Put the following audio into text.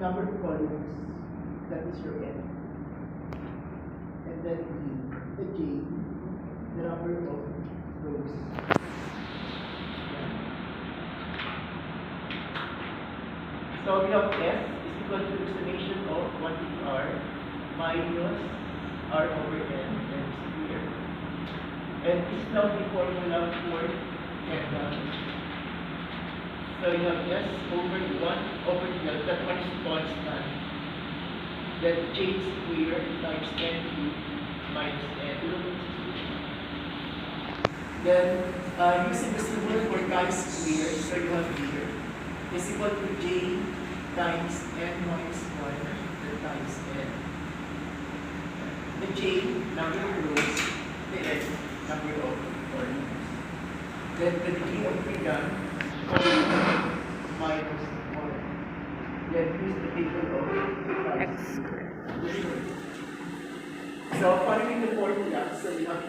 number of volumes that is your n, And then the G, the number of rows. So we have S is equal to the summation of 1 to R minus R over N and here. And this is now the formula for theta. So you have S over 1 over 2 then J squared times N cubed minus N. Then, uh, using the symbol for chi squared, so you have here, is equal to J times N minus one, then times N. The J, number of rows, the N, number of columns. Then the degree of freedom, minus one. Then use the table of X. So following the formula, so you have